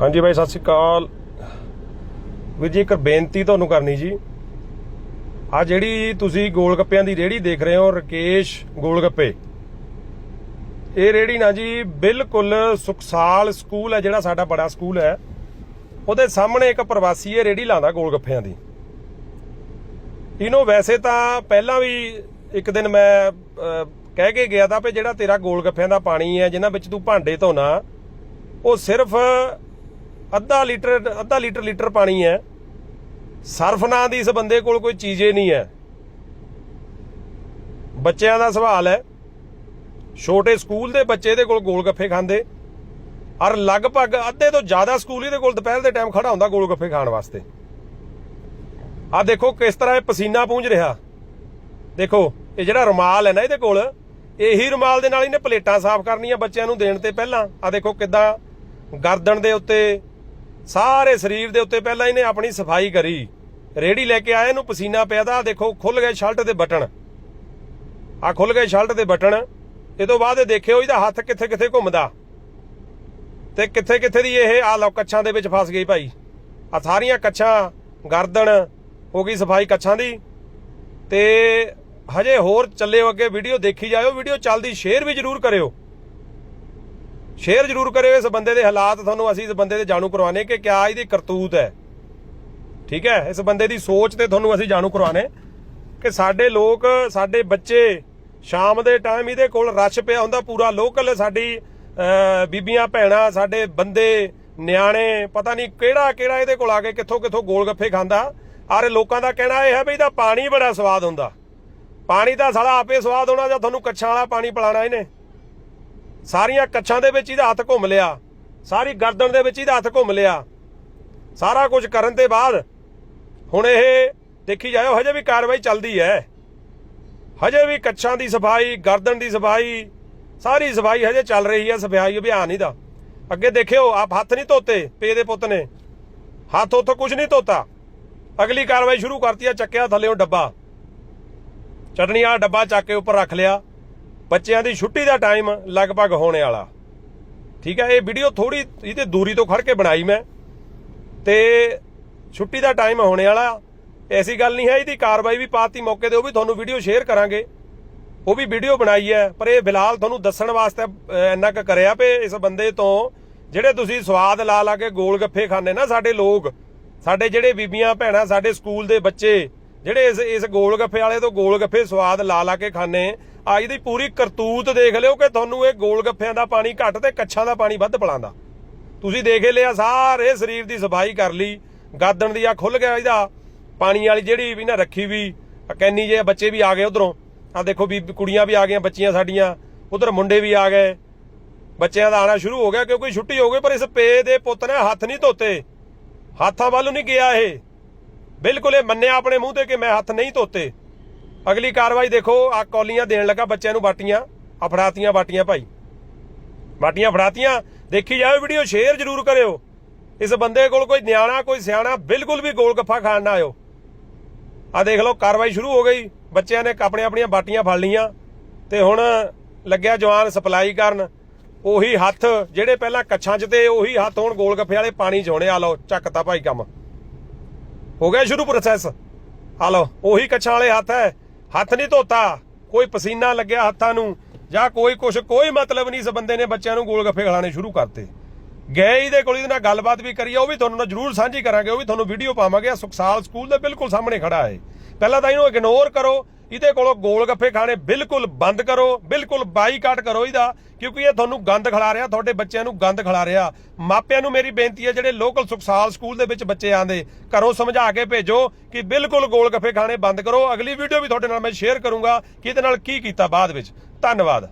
ਹਾਂਜੀ ਬਾਈ, ਸਤਿ ਸ਼੍ਰੀ ਅਕਾਲ। ਵੀਰ ਜੀ, ਇੱਕ ਬੇਨਤੀ ਤੁਹਾਨੂੰ ਕਰਨੀ ਜੀ। ਆ ਜਿਹੜੀ ਤੁਸੀਂ ਗੋਲ ਗੱਪਿਆਂ ਦੀ ਰੇੜੀ ਦੇਖ ਰਹੇ ਹੋ, ਰਕੇਸ਼ ਗੋਲ ਗੱਪੇ ਇਹ ਰੇੜੀ ਨਾ ਜੀ, ਬਿਲਕੁਲ ਸੁਖਸਾਲ ਸਕੂਲ ਹੈ, ਜਿਹੜਾ ਸਾਡਾ ਬੜਾ ਸਕੂਲ ਹੈ। ਉਹਦੇ ਸਾਹਮਣੇ ਇੱਕ ਪ੍ਰਵਾਸੀ ਇਹ ਰੇੜੀ ਲਾਉਂਦਾ ਗੋਲ ਗੱਪਿਆਂ ਦੀ। ਇਹਨੂੰ ਵੈਸੇ ਤਾਂ ਪਹਿਲਾਂ ਵੀ ਇੱਕ ਦਿਨ ਮੈਂ ਕਹਿ ਕੇ ਗਿਆ ਤਾਂ ਵੀ ਜਿਹੜਾ ਤੇਰਾ ਗੋਲ ਗੱਪਿਆਂ ਦਾ ਪਾਣੀ ਹੈ, ਜਿਨ੍ਹਾਂ ਵਿੱਚ ਤੂੰ ਭਾਂਡੇ ਧੋਣਾ, ਉਹ ਸਿਰਫ ਅੱਧਾ ਲੀਟਰ ਅੱਧਾ ਲੀਟਰ ਲੀਟਰ ਪਾਣੀ ਹੈ। ਸਰਫ ਨਾਂ ਦੀ ਇਸ ਬੰਦੇ ਕੋਲ ਕੋਈ ਚੀਜ਼ ਨਹੀਂ ਹੈ। ਬੱਚਿਆਂ ਦਾ ਸਵਾਲ ਹੈ। ਛੋਟੇ ਸਕੂਲ ਦੇ ਬੱਚੇ ਦੇ ਕੋਲ ਗੋਲ ਗੱਫੇ ਖਾਂਦੇ। ਔਰ ਲਗਭਗ ਅੱਧੇ ਤੋਂ ਜ਼ਿਆਦਾ ਸਕੂਲ ਇਹਦੇ ਕੋਲ ਦੁਪਹਿਰ ਦੇ ਟਾਈਮ ਖੜਾ ਹੁੰਦਾ ਗੋਲ ਗੱਫੇ ਖਾਣ ਵਾਸਤੇ। ਆ ਦੇਖੋ ਕਿਸ ਤਰ੍ਹਾਂ ਇਹ ਪਸੀਨਾ ਪੂੰਝ ਰਿਹਾ। ਦੇਖੋ, ਇਹ ਜਿਹੜਾ ਰੁਮਾਲ ਹੈ ਨਾ ਇਹਦੇ ਕੋਲ, ਇਹੀ ਰੁਮਾਲ ਦੇ ਨਾਲ ਇਹਨੇ ਪਲੇਟਾਂ ਸਾਫ਼ ਕਰਨੀਆਂ ਬੱਚਿਆਂ ਨੂੰ ਦੇਣ ਤੇ ਪਹਿਲਾਂ। ਆ ਦੇਖੋ ਕਿਦਾਂ ਗਰਦਨ ਦੇ ਉੱਤੇ ਸਾਰੇ ਸਰੀਰ ਦੇ ਉੱਤੇ ਪਹਿਲਾਂ ਇਹਨੇ ਆਪਣੀ ਸਫ਼ਾਈ ਕਰੀ। ਰੇੜੀ ਲੈ ਕੇ ਆਇਆ ਇਹਨੂੰ ਪਸੀਨਾ ਪਿਆ ਤਾਂ ਆਹ ਦੇਖੋ, ਖੁੱਲ ਗਏ ਸ਼ਰਟ ਦੇ ਬਟਨ। ਆ ਖੁੱਲ ਗਏ ਸ਼ਰਟ ਦੇ ਬਟਨ। ਇਹ ਤੋਂ ਬਾਅਦ ਇਹ ਦੇਖਿਓ ਇਹਦਾ ਹੱਥ ਕਿੱਥੇ ਕਿੱਥੇ ਘੁੰਮਦਾ। ਤੇ ਕਿੱਥੇ ਕਿੱਥੇ ਦੀ ਇਹ ਆ ਲਓ ਕੱਛਾਂ ਦੇ ਵਿੱਚ ਫਸ ਗਈ ਭਾਈ। ਆ ਸਾਰੀਆਂ ਕੱਛਾਂ, ਗਰਦਨ, ਹੋ ਗਈ ਸਫ਼ਾਈ ਕੱਛਾਂ ਦੀ। ਤੇ ਹਜੇ ਹੋਰ ਚੱਲਿਓ ਅੱਗੇ ਵੀਡੀਓ ਦੇਖੀ ਜਾਇਓ, ਵੀਡੀਓ ਚੱਲਦੀ ਸ਼ੇਅਰ ਵੀ ਜਰੂਰ ਕਰਿਓ। ਸ਼ੇਅਰ ਜਰੂਰ ਕਰਿਓ ਇਸ ਬੰਦੇ ਦੇ ਹਾਲਾਤ ਤੁਹਾਨੂੰ ਅਸੀਂ ਇਸ ਬੰਦੇ ਦੇ ਜਾਣੂ ਕਰਵਾਣੇ ਕਿ ਕਿਆ ਇਹਦੀ ਕਰਤੂਤ ਹੈ। ਠੀਕ ਹੈ? ਇਸ ਬੰਦੇ ਦੀ ਸੋਚ ਤੇ ਤੁਹਾਨੂੰ ਅਸੀਂ ਜਾਣੂ ਕਰਵਾਣੇ ਕਿ ਸਾਡੇ ਲੋਕ, ਸਾਡੇ ਬੱਚੇ ਸ਼ਾਮ ਦੇ ਟਾਈਮ ਇਹਦੇ ਕੋਲ ਰਸ਼ ਪਿਆ ਹੁੰਦਾ, ਪੂਰਾ ਲੋਕਲ ਸਾਡੀ ਬੀਬੀਆਂ, ਭੈਣਾਂ, ਸਾਡੇ ਬੰਦੇ, ਨਿਆਣੇ, ਪਤਾ ਨਹੀਂ ਕਿਹੜਾ ਕਿਹੜਾ ਇਹਦੇ ਕੋਲ ਆ ਕੇ ਕਿੱਥੋਂ ਕਿੱਥੋਂ ਗੋਲ ਗੱਫੇ ਖਾਂਦਾ। ਆਰੇ ਲੋਕਾਂ ਦਾ ਕਹਿਣਾ ਇਹ ਹੈ ਵੀ ਇਹਦਾ ਪਾਣੀ ਬੜਾ ਸਵਾਦ ਹੁੰਦਾ। ਪਾਣੀ ਤਾਂ ਸਾਲਾ ਆਪੇ ਸਵਾਦ ਹੋਣਾ ਜਾਂ ਤੁਹਾਨੂੰ ਕੱਛਾਂ ਵਾਲਾ ਪਾਣੀ ਪਿਲਾਣਾ ਇਹਨੇ। ਸਾਰੀਆਂ ਕੱਛਾਂ ਦੇ ਵਿੱਚ ਇਹਦਾ ਹੱਥ ਘੁੰਮ ਲਿਆ। ਸਾਰੀ ਗਰਦਨ ਦੇ ਵਿੱਚ ਇਹਦਾ ਹੱਥ ਘੁੰਮ ਲਿਆ। ਸਾਰਾ ਕੁਝ ਕਰਨ ਤੇ ਬਾਅਦ ਹੁਣ ਇਹ ਦੇਖੀ ਜਾਇਓ, ਹਜੇ ਵੀ ਕਾਰਵਾਈ ਚੱਲਦੀ ਹੈ। ਹਜੇ ਵੀ ਕੱਛਾਂ ਦੀ ਸਫ਼ਾਈ, ਗਰਦਨ ਦੀ ਸਫ਼ਾਈ, ਸਾਰੀ ਸਫ਼ਾਈ ਹਜੇ ਚੱਲ ਰਹੀ ਹੈ, ਸਫ਼ਾਈ ਅਭਿਆਨ ਇਹਦਾ। ਅੱਗੇ ਦੇਖਿਓ, ਆਪ ਹੱਥ ਨਹੀਂ ਧੋਤੇ, ਪੇ ਦੇ ਪੁੱਤ ਨੇ। ਹੱਥ ਉੱਥੋਂ ਕੁਝ ਨਹੀਂ ਧੋਤਾ। ਅਗਲੀ ਕਾਰਵਾਈ ਸ਼ੁਰੂ ਕਰਤੀ ਆ ਚੱਕਿਆ ਥੱਲੇੋਂ ਡੱਬਾ। ਚਟਣੀ ਵਾਲਾ ਡੱਬਾ ਚੱਕ ਕੇ ਉੱਪਰ ਰੱਖ ਲਿਆ। ਬੱਚਿਆਂ ਦੀ ਛੁੱਟੀ ਦਾ ਟਾਈਮ ਲਗਭਗ ਹੋਣੇ ਵਾਲਾ। ਠੀਕ ਹੈ, ਇਹ ਵੀਡੀਓ ਥੋੜੀ ਇਹਦੇ ਦੂਰੀ ਤੋਂ ਖੜ ਕੇ ਬਣਾਈ ਮੈਂ। ਤੇ ਛੁੱਟੀ ਦਾ ਟਾਈਮ ਹੋਣੇ ਵਾਲਾ, ਐਸੀ ਗੱਲ ਨਹੀਂ ਹੈ, ਇਹਦੀ ਕਾਰਵਾਈ ਵੀ ਪਾਤੀ ਮੌਕੇ ਤੇ, ਉਹ ਵੀ ਤੁਹਾਨੂੰ ਵੀਡੀਓ ਸ਼ੇਅਰ ਕਰਾਂਗੇ। ਉਹ ਵੀ ਵੀਡੀਓ ਬਣਾਈ ਹੈ, ਪਰ ਇਹ ਫਿਲਹਾਲ ਤੁਹਾਨੂੰ ਦੱਸਣ ਵਾਸਤੇ ਇੰਨਾ ਕੁ ਕਰਿਆ ਵੀ ਇਸ ਬੰਦੇ ਤੋਂ, ਜਿਹੜੇ ਤੁਸੀਂ ਸਵਾਦ ਲਾ ਲਾ ਕੇ ਗੋਲ ਗੱਫੇ ਖਾਂਦੇ ਨਾ ਸਾਡੇ ਲੋਕ, ਸਾਡੇ ਜਿਹੜੇ ਬੀਬੀਆਂ, ਭੈਣਾਂ, ਸਾਡੇ ਸਕੂਲ ਦੇ ਬੱਚੇ ਜਿਹੜੇ ਇਸ ਇਸ ਗੋਲ ਗੱਫੇ ਵਾਲੇ ਤੋਂ ਗੋਲ ਗੱਫੇ ਸਵਾਦ ਲਾ ਲਾ ਕੇ ਖਾਂਦੇ ਅੱਜ ਦੀ ਪੂਰੀ ਕਰਤੂਤ ਦੇਖ ਲਿਓ ਕਿ ਤੁਹਾਨੂੰ ਇਹ ਗੋਲ ਗੱਫਿਆਂ ਦਾ ਪਾਣੀ ਘੱਟ ਤੇ ਕੱਛਾਂ ਦਾ ਪਾਣੀ ਵੱਧ ਪਲਾਂਦਾ ਤੁਸੀਂ ਦੇਖ ਲਿਆ, ਸਾਰੇ ਸਰੀਰ ਦੀ ਸਫ਼ਾਈ ਕਰ ਲਈ, ਗਾਦਣ ਦੀ ਆ ਖੁੱਲ ਗਿਆ ਇਹਦਾ, ਪਾਣੀ ਵਾਲੀ ਜਿਹੜੀ ਵੀ ਨਾ ਰੱਖੀ ਵੀ, ਆਹ ਕੈਨੀ ਜੇ ਬੱਚੇ ਵੀ ਆ ਗਏ ਉਧਰੋਂ ਆ ਦੇਖੋ ਵੀ ਕੁੜੀਆਂ ਵੀ ਆ ਗਈਆਂ, ਬੱਚੀਆਂ ਸਾਡੀਆਂ, ਉਧਰ ਮੁੰਡੇ ਵੀ ਆ ਗਏ। ਬੱਚਿਆਂ ਦਾ ਆਣਾ ਸ਼ੁਰੂ ਹੋ ਗਿਆ, ਕਿਉਂਕਿ ਛੁੱਟੀ ਹੋ ਗਈ, ਪਰ ਇਸ ਪੇ ਦੇ ਪੁੱਤ ਨੇ ਹੱਥ ਨਹੀਂ ਧੋਤੇ। ਹੱਥਾਂ ਵੱਲ ਨਹੀਂ ਗਿਆ ਇਹ। ਬਿਲਕੁਲ ਇਹ ਮੰਨਿਆ ਆਪਣੇ ਮੂੰਹ ਤੇ ਕਿ ਮੈਂ ਹੱਥ ਨਹੀਂ ਧੋਤੇ। ਅਗਲੀ ਕਾਰਵਾਈ ਦੇਖੋ ਆ ਕੌਲੀਆਂ ਦੇਣ ਲੱਗਾ, ਬੱਚਿਆਂ ਨੂੰ ਬਾਟੀਆਂ ਆ ਫੜਾਤੀਆਂ ਬਾਟੀਆਂ ਭਾਈ। ਬਾਟੀਆਂ ਫੜਾਤੀਆਂ, ਦੇਖੀ ਜਾਓ ਵੀਡੀਓ, ਸ਼ੇਅਰ ਜ਼ਰੂਰ ਕਰਿਓ। ਇਸ ਬੰਦੇ ਕੋਲ ਕੋਈ ਨਿਆਣਾ, ਕੋਈ ਸਿਆਣਾ, ਬਿਲਕੁਲ ਵੀ ਗੋਲ ਗੱਫਾ ਖਾਣ ਨਾ ਆਇਓ। ਆ ਦੇਖ ਲਓ, ਕਾਰਵਾਈ ਸ਼ੁਰੂ ਹੋ ਗਈ। ਬੱਚਿਆਂ ਨੇ ਆਪਣੇ ਆਪਣੀਆਂ ਬਾਟੀਆਂ ਫੜ ਲਈਆਂ। ਤੇ ਹੁਣ ਲੱਗਿਆ ਜਵਾਨ ਸਪਲਾਈ ਕਰਨ। ਉਹੀ ਹੱਥ, ਜਿਹੜੇ ਪਹਿਲਾਂ ਕੱਛਾਂ 'ਚ ਤੇ ਉਹੀ ਹੱਥ ਹੁਣ ਗੋਲ ਗੱਫੇ ਵਾਲੇ ਪਾਣੀ 'ਚ ਹੋਣੇ। ਆ ਲਓ ਚੱਕਤਾ ਭਾਈ ਕੰਮ। ਹੋ ਗਿਆ ਸ਼ੁਰੂ ਪ੍ਰੋਸੈਸ ਆ ਲਓ ਉਹੀ ਕੱਛਾਂ ਵਾਲੇ ਹੱਥ ਹੈ। ਹੱਥ ਨਹੀਂ ਧੋਤਾ। ਕੋਈ ਪਸੀਨਾ ਲੱਗਿਆ ਹੱਥਾਂ ਨੂੰ ਜਾਂ ਕੋਈ ਕੁਛ ਕੋਈ ਮਤਲਬ ਨਹੀਂ ਇਸ ਬੰਦੇ ਨੇ ਬੱਚਿਆਂ ਨੂੰ ਗੋਲ ਗੱਫੇ ਖਿਲਾਣੇ ਸ਼ੁਰੂ ਕਰਤੇ। ਗਏ ਇਹਦੇ ਕੋਲ ਇਹਦੇ ਨਾਲ ਗੱਲਬਾਤ ਵੀ ਕਰੀ ਆ, ਉਹ ਵੀ ਤੁਹਾਨੂੰ ਨਾਲ ਜਰੂਰ ਸਾਂਝੀ ਕਰਾਂਗੇ ਉਹ ਵੀ ਤੁਹਾਨੂੰ ਵੀਡੀਓ ਪਾਵਾਂਗੇ। ਸੁਖਸਾਲ ਸਕੂਲ ਦੇ ਬਿਲਕੁਲ ਸਾਹਮਣੇ ਖੜਾ ਹੈ। ਪਹਿਲਾਂ ਤਾਂ ਇਹਨੂੰ ਇਗਨੋਰ ਕਰੋ ਇਹਦੇ ਕੋਲੋਂ ਗੋਲ ਗੱਫੇ ਖਾਣੇ ਬਿਲਕੁਲ ਬੰਦ ਕਰੋ, ਬਿਲਕੁਲ ਬਾਈਕਾਟ ਕਰੋ ਇਹਦਾ, ਕਿਉਂਕਿ ਇਹ ਤੁਹਾਨੂੰ ਗੰਦ ਖਿਲਾ ਰਿਹਾ, ਤੁਹਾਡੇ ਬੱਚਿਆਂ ਨੂੰ ਗੰਦ ਖਿਲਾ ਰਿਹਾ। ਮਾਪਿਆਂ ਨੂੰ ਮੇਰੀ ਬੇਨਤੀ ਹੈ, ਜਿਹੜੇ ਲੋਕਲ ਸੁਖਸਾਲ ਸਕੂਲ ਦੇ ਵਿੱਚ ਬੱਚੇ ਆਂਦੇ ਘਰੋਂ ਸਮਝਾ ਕੇ ਭੇਜੋ ਕਿ ਬਿਲਕੁਲ ਗੋਲ ਗੱਫੇ ਖਾਣੇ ਬੰਦ ਕਰੋ। ਅਗਲੀ ਵੀਡੀਓ ਵੀ ਤੁਹਾਡੇ ਨਾਲ ਮੈਂ ਸ਼ੇਅਰ ਕਰੂੰਗਾ ਕਿ ਇਹਦੇ ਨਾਲ ਕੀ ਕੀਤਾ ਬਾਅਦ ਵਿੱਚ। ਧੰਨਵਾਦ।